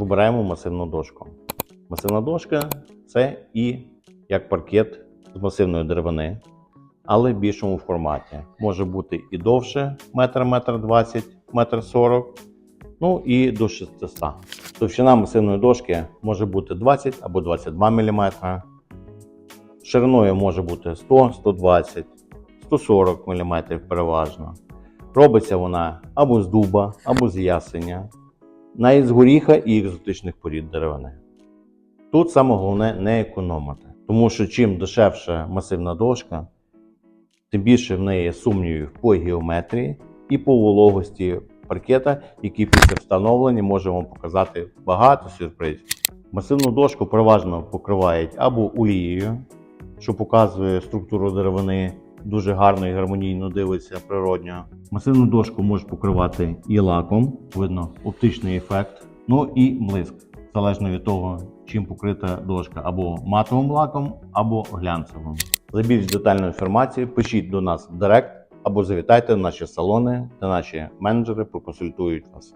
вибираємо масивну дошку. Масивна дошка це і як паркет з масивної деревини, але в більшому форматі. Може бути і довше, метр, метр 20, метр 40, ну і до 600. Товщина масивної дошки може бути 20 або 22 мм. Шириною може бути 100, 120, 140 мм переважно. Робиться вона або з дуба, або з ясеня, навіть з горіха і екзотичних порід деревини. Тут саме головне не економити, тому що чим дешевша масивна дошка, тим більше в неї сумнівів по геометрії і по вологості паркета, який після встановлення може вам показати багато сюрпризів. Масивну дошку переважно покривають або олією, що показує структуру деревини, дуже гарно і гармонійно дивиться природньо. Масивну дошку можуть покривати і лаком, видно оптичний ефект, ну і блиск, залежно від того, чим покрита дошка, або матовим лаком, або глянцевим. За більш детальну інформацію пишіть до нас в директ або завітайте в наші салони, де наші менеджери проконсультують вас.